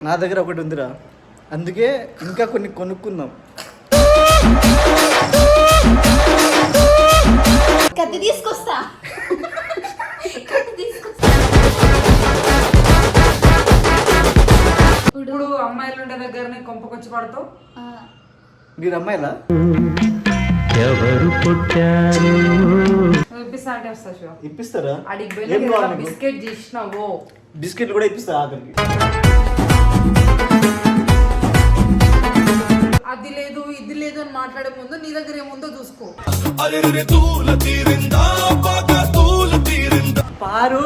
నా దగ్గర ఒకటి ఉందిరా. అందుకే ఇంకా కొన్ని కొనుక్కుందాం. కత్తి తీసుకొస్తా. కత్తి తీసుకొస్తా. ఇప్పుడు అమ్మాయిలు ఉండే దగ్గరనే కొంపకొచ్చి పడతావు? ఆ, మీరు అమ్మాయిలా? ఎవరు పుట్టారు? ఇప్పిస్తా అంటే వస్తా శివ. ఇప్పిస్తారా? అడిగి? బిస్కెట్ చేసినావు. బిస్కెట్లు కూడా ఇప్పిస్తారా ఆఖరికి. అది లేదు ఇది లేదు అని మాట్లాడే ముందు నీ దగ్గర ఏముందో చూసుకో. పారు.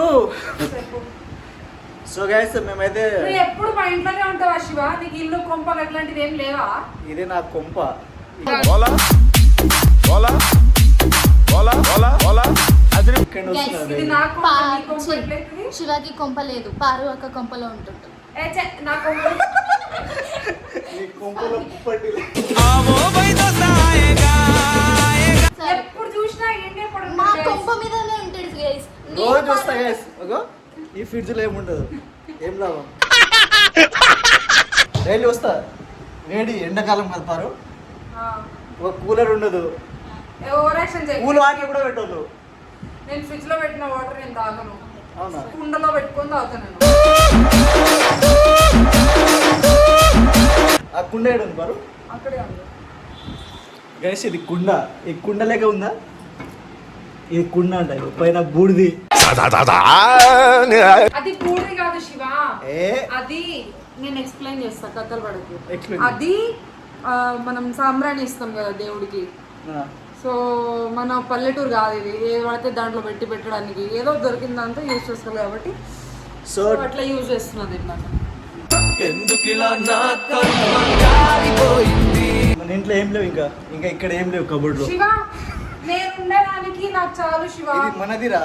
సో గైస్ మేమైతే నువ్వు ఎప్పుడు మా ఇంట్లోనే ఉంటావా శివ? నీకు ఇల్లు కొంపలు అట్లాంటివి ఏం లేవా? ఇదే నా కొంప. ఇది. నా కొంప నీ కొంప శివాకి కొంప లేదు. పారు అక్క కొంపలో ఉంటుంటాం ఏ ఛే, నా కొంప నీ కొంపలో పుప్పటి సరే ఎప్పుడు చూసినా ఏంటి ఎప్పుడు మా ఉంటుంది? కొంప మీదనే ఉంటాడు గైస్ రోజు వస్తా గైస్ ఓగో ఈ ఫ్రిడ్జ్లో ఏముండదు. ఏం లాభం? డైలీ వస్తా. వేడి ఎండాకాలం కదా పారు. ఆ. ఒక కూలర్ ఉండదు. కూల్ వాటర్ కూడా పెట్టదు నేను ఫ్రిడ్జ్లో పెట్టిన వాటర్ నేను తాగను. అవునా? కుండలో పెట్టుకొని తాగుతాను కుండ ఏడు ఉంది పారు అక్కడే ఉంది. గైస్ ఇది కుండ. ఈ కుండ లేక ఉందా? ఇది కుండ అంటారు పైన బూడిది. అది పూర్తి కాదు శివ. ఏ? అది నేను ఎక్స్ప్లెయిన్ చేస్తా కథలు పడకు. అది మనం సాంబ్రాణి ఇస్తాం కదా దేవుడికి. సో మన పల్లెటూరు కాదు ఇది. ఏది పడితే దాంట్లో పెట్టి పెట్టడానికి ఏదో దొరికిన దాంతో యూజ్ చేసుకోవాలి కాబట్టి. సో సో అట్లా యూజ్ చేస్తున్నది నాకు మన ఇంట్లో ఏం లేవు ఇంకా. ఇంకా ఇక్కడ ఏం లేవు కబోర్డ్లో శివ నేను ఉండడానికి నాకు చాలు శివ. ఇది మనదిరా.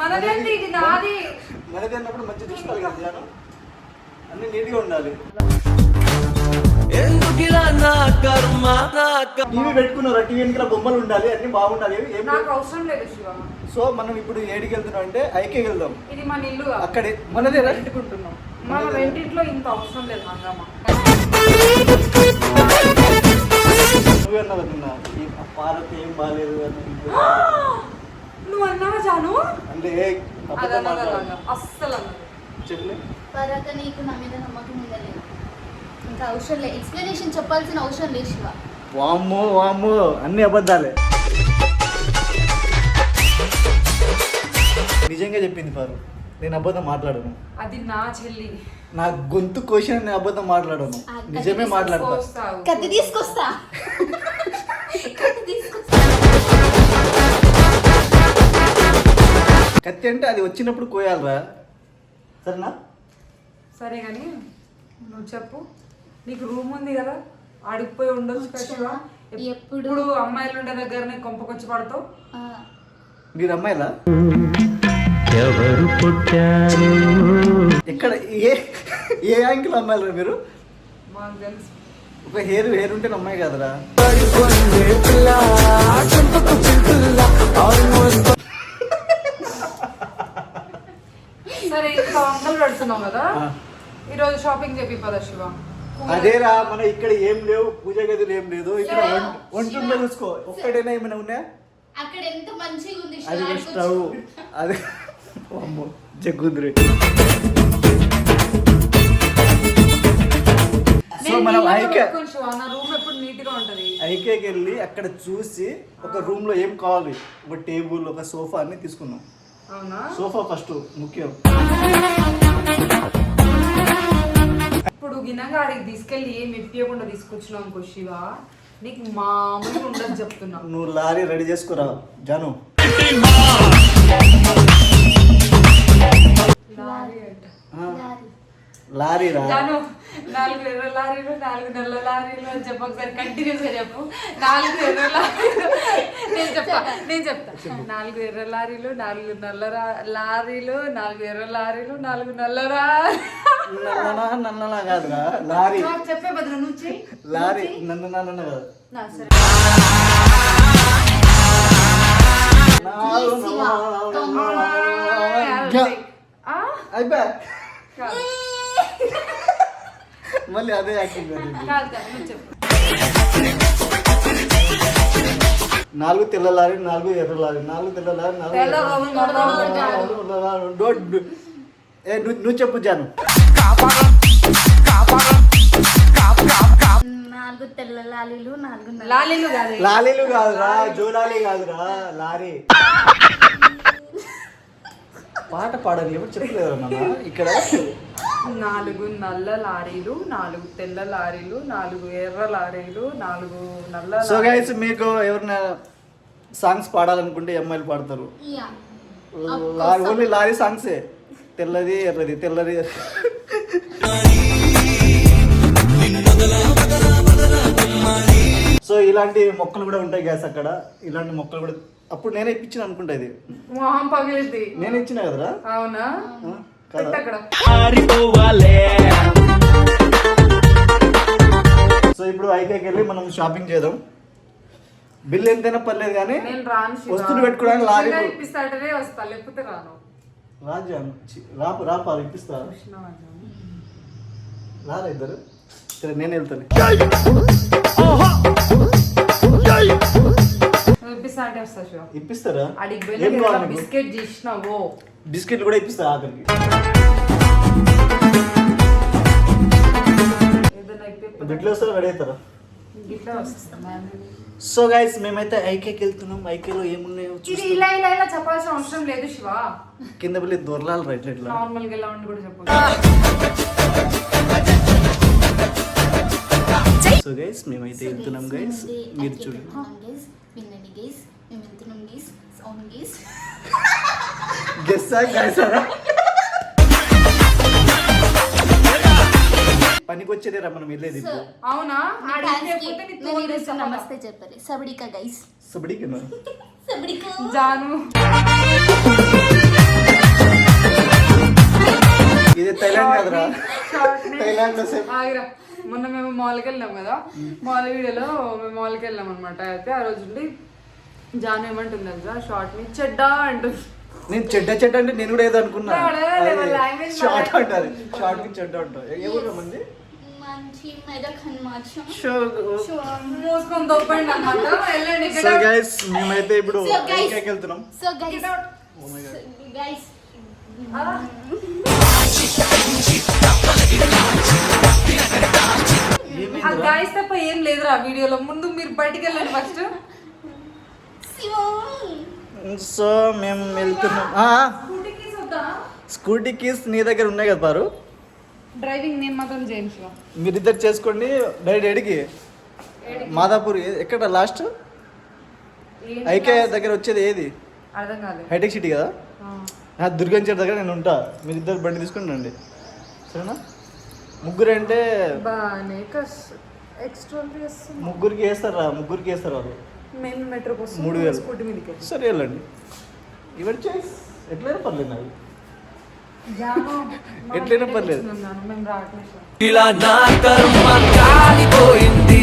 మనదేంటి ఇది నాది? మనది అన్నప్పుడు మంచి చూసుకోవాలి కదా అన్ని నీట్గా ఉండాలి. టీవీ పెట్టుకున్నారా? టీవీ వెనకాల బొమ్మలు ఉండాలి అన్ని బాగుండాలి ఏం. నాకు అవసరం లేదు శివ. సో మనం ఇప్పుడు ఏడికి వెళ్తున్నాం అంటే ఐకే వెళ్దాం. ఇది మన ఇల్లు. అక్కడే. మనదే రెంట్కుంటున్నాం మన ఇంత అవసరం లేదు హంగామ నువ్వు అన్నావు జాను. అస్సలు అన్నది. చెప్పలే. పారు అక్క నీకు నా మీద నమ్మకం ఉండలేదు. ఇంకా అవసరం లేదు. ఎక్స్ప్లెనేషన్ చెప్పాల్సిన అవసరం లేదు శివ. వామ్మో వామ్మో అన్ని అబద్ధాలే. నిజంగా చెప్పింది పారు నేను అబద్ధం మాట్లాడను. అది నా చెల్లి. నా గొంతు క్వశ్చన్ నేను అబద్ధం మాట్లాడను. నిజమే మాట్లాడతా. కత్తి తీసుకొస్తా. కత్తి తీసుకొస్తా కత్తి అంటే అది వచ్చినప్పుడు కోయాలరా. సరేనా? సరే కానీ నువ్వు చెప్పు. నీకు రూమ్ ఉంది కదా ఆడిపోయి ఉండొచ్చు కదా శివ. ఎప్పుడు? అమ్మాయిలు ఉండే దగ్గరనే కొంపకొచ్చి పడతావు. ఆ, మీరు అమ్మాయిలా? ఎవరు పుట్టారు? ఎక్కడ ఏ ఏ యాంకిల్ అమ్మాయిలరా మీరు? మాకు తెలుసు. ఒక హెయిర్ హెయిర్ ఉంటే అమ్మాయి కదరా. సరే కదా. ఈరోజు షాపింగ్ చెప్పి పద శివ అదేరా మన ఇక్కడ ఏం లేవు పూజ గదులు ఏం లేదు. ఇక్కడ వంట చూసుకో. ఒక్కటైనా ఏమైనా ఉన్నాయా? అక్కడ ఎంత మంచిగా ఉంది శివ, అది. స్టవ్. అది అమ్మో జగ్గుందిరి సో మనం ఐకే శివ నా రూమ్ ఎప్పుడు నీట్గా ఉంటది. ఐకేకి వెళ్ళి అక్కడ చూసి ఒక రూమ్లో ఏం కావాలి? ఒక టేబుల్ ఒక సోఫా అన్ని తీసుకున్నాం అవునా? సోఫా ఫస్ట్ ముఖ్యం. ఇప్పుడు గినంగా ఆడికి తీసుకెళ్ళి ఏం ఇప్పియకుండా తీసుకొచ్చినావు అనుకో శివ? నీకు మామూలుగా ఉండదు చెప్తున్నా. నువ్వు లారీ రెడీ చేసుకురా జాను. లారీ నాలుగు ఎర్ర లారీలు నాలుగు నల్ల లారీలు అని చెప్పు ఒకసారి కంటిన్యూస్గా చెప్పు. నాలుగు ఎర్ర లారీలు. నేను చెప్తా నేను చెప్తా. నాలుగు ఎర్ర లారీలు నాలుగు నల్ల లారీలు నాలుగు ఎర్ర లారీలు నాలుగు నల్ల నన్ననా నన్ననా కాదురా. లారీ. చెప్పే బదులు చెయ్యి. లారీ. నన్ను నన్న కాదు? అయిపోయా. మళ్ళీ అదే యాక్టింగ్ నాలుగు తెల్ల లారీ నాలుగు ఎర్ర లారీ నాలుగు తెల్ల లారీ నాలుగు ఏ నువ్వు నువ్వు చెప్పు జాను. నాలుగు తెల్ల లాలీలు నాలుగు లాలీలు కాదు. లాలీలు కాదురా జోలాలి కాదురా లారీ. పాట పాడాలి ఎవరు చెప్పలేదు నాన్న? ఇక్కడ నాలుగు నల్ల లారీలు నాలుగు తెల్ల లారీలు నాలుగు ఎర్ర లారీలు నాలుగు నల్ల సో. గైస్ మీకు ఎవరైనా సాంగ్స్ పాడాలనుకుంటే అమ్మాయిలు పాడతారు. ఓన్లీ లారీ సాంగ్సే తెల్లది ఎర్రది తెల్లది. సో ఇలాంటి మొక్కలు కూడా ఉంటాయి గ్యాస్ అక్కడ. ఇలాంటి మొక్కలు కూడా అప్పుడు నేనే ఇప్పించిన అనుకుంటా ఇది. మొహం పగిలింది. నేను ఇచ్చిన కదరా? అవునా? పెట్టు అక్కడ. సో ఇప్పుడు ఐకేకి వెళ్ళి మనం షాపింగ్ చేద్దాం. బిల్ ఎంతైనా పర్లేదు కానీ నేను రాను శివ. వస్తువులు పెట్టుకోవడానికి లారీ ఇప్పిస్తాడనే వస్తా లేకపోతే రాను. రాజా రాపు రాపా ఇప్పిస్తా రారా ఇద్దరు? సరే నేను వెళ్తాను. ఇప్పిస్తా అంటే వస్తా శివ ఇప్పిస్తారా? అడిగి ఏం కావాలి నీకు? బిస్కెట్ చేసినావో బిస్కెట్లు కూడా ఇప్పిస్తా ఆఖరికి. ఏదైనా ఇప్పి ఎట్లా వస్తారో రెడీ అవుతారా? ఇట్లా వస్తుంది సో గైస్ మేమైతే ఐకేకి వెళ్తున్నాం. ఐకేలో ఏమున్నాయో ఇది చూస్తాం. ఇలా ఇలా ఇలా చెప్పాల్సిన అవసరం లేదు శివ. కింద వెళ్ళి దొరలాలి రైట్ ఇట్లా నార్మల్గా ఇలా ఉండి కూడా చెప్పు సో గైస్ మేమైతే వెళ్తున్నాం గైస్ మీరు చూడండి. పనికి వచ్చేదేరా మనం వెళ్ళేది ఇప్పుడు. అవునా? నమస్తే చెప్పాలి. సబడికా గైస్ సబడికినా సబడికా. జాను. ఇది థైలాండ్ కదరా. థైలాండ్లో సేమ్ ఆగిరా. మొన్న మేము మాల్కి వెళ్ళాం కదా. మాల్ వీడియోలో మేము మాల్కి వెళ్ళాం అనమాట అయితే ఆ రోజు జాను ఏమంటుంది తెలుసా? షార్ట్ని చెడ్డా అంటుంది. నేను చెడ్డ చెడ్డ అంటే నేను కూడా ఏదో అనుకున్నా. షార్ట్. అంటారు. షార్ట్కి చెడ్డ అంటారు. ఏ ఊర్లో మంది సో గైస్ మేమైతే ఇప్పుడు ఐకేకి వెళ్తున్నాం సో గైస్? గాయస్ తప్ప ఏం లేదురా వీడియోలో. ముందు మీరు బయటికి వెళ్ళండి ఫస్ట్ సో మేము వెళ్తున్నాం. స్కూటీ కీస్ నీ దగ్గర ఉన్నాయి కదా పారు? డ్రైవింగ్ నేను మాత్రం శివ. మీరిద్దరు చేసుకోండి. డైరెక్ట్ ఎడికి మాదాపూర్ ఎక్కడ లాస్ట్ ఐకే దగ్గర వచ్చేది ఏది? హైటెక్ సిటీ కదా. ఆ, దుర్గం చెట్టు దగ్గర నేను ఉంటా. మీరిద్దరు బండి తీసుకుని రండి. సరేనా? ముగ్గురు అంటే ముగ్గురికి వేస్తారా? ముగ్గురికి వేస్తారు వాళ్ళు. మేము మెట్రోకి వస్తాం మూడు వేలు. స్కూటీ మీదకి. సరే వెళ్ళండి. ఇవన్నీ చేసి ఎట్లయినా పర్లేదు నాకు. ఎట్లయినా పర్లేదు. ఇలా నా కర్మ కాలిపోయింది.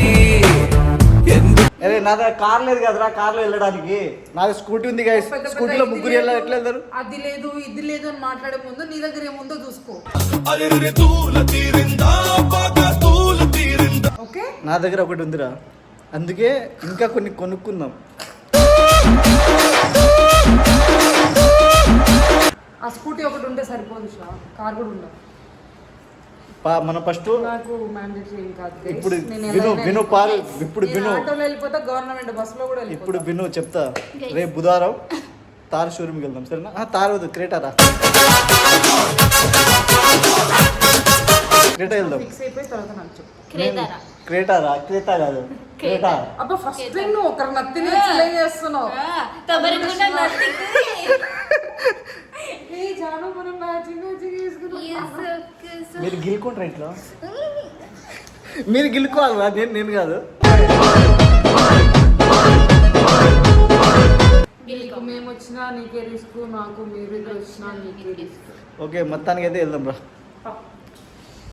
అరే నా దగ్గర కార్ లేదు కదరా కార్లో వెళ్ళడానికి. నాకు స్కూటీ ఉంది కదా స్కూటీలో ముగ్గురు వెళ్ళారు ఎట్లా వెళ్తారు? అది లేదు ఇది లేదు అని మాట్లాడే ముందు నీ దగ్గర ఏముందో చూసుకో. అరే తూల తీరిందా బాగా తూల తీరిందా? ఓకే? నా దగ్గర ఒకటి ఉందిరా. అందుకే ఇంకా కొన్ని కొనుక్కుందాం. ఆ స్కూటీ ఒకటి ఉంటే సరిపోదు కార్ కూడా ఉండదు పా మనం ఫస్ట్ నాకు మ్యాండేటరీ ఏం కాదు guys. ఇప్పుడు నేను విను ఎలా విను అయినా పారు వెళ్ళిపోతా. ఇప్పుడు నేను విను. ఆటోలో వెళ్ళిపోతా గవర్నమెంట్ బస్సులో కూడా ఇప్పుడు వెళ్ళిపోతా విను చెప్తా. రేపు బుధవారం తార్ షోరూమ్కి వెళ్దాం సరేనా? ఆ, తార్ వద్దు క్రేటారా క్రేటా వెళ్దాం. ఫిక్స్ అయిపోయి తర్వాత నాకు క్రేతారా క్రేటారా క్రేటా కాదు. క్రేటా? అబ్బా ఫస్ట్ టైం నువ్వు ఒకరి చేస్తున్నావు. తబరకున్న ఏ జాను మనం మ్యాచింగ్ మ్యాచింగ్ చేసుకున్నాం మీరు గిలుకుంటారా ఇట్లా? మీరు గిలుకోవాలరా నేను నేను కాదు. నీకు మేము వచ్చినా నీకే రిస్క్ నాకు మీరు ఇద్దరు వచ్చినా నీకే రిస్క్. ఓకే మొత్తానికి అయితే వెళ్దాం రా.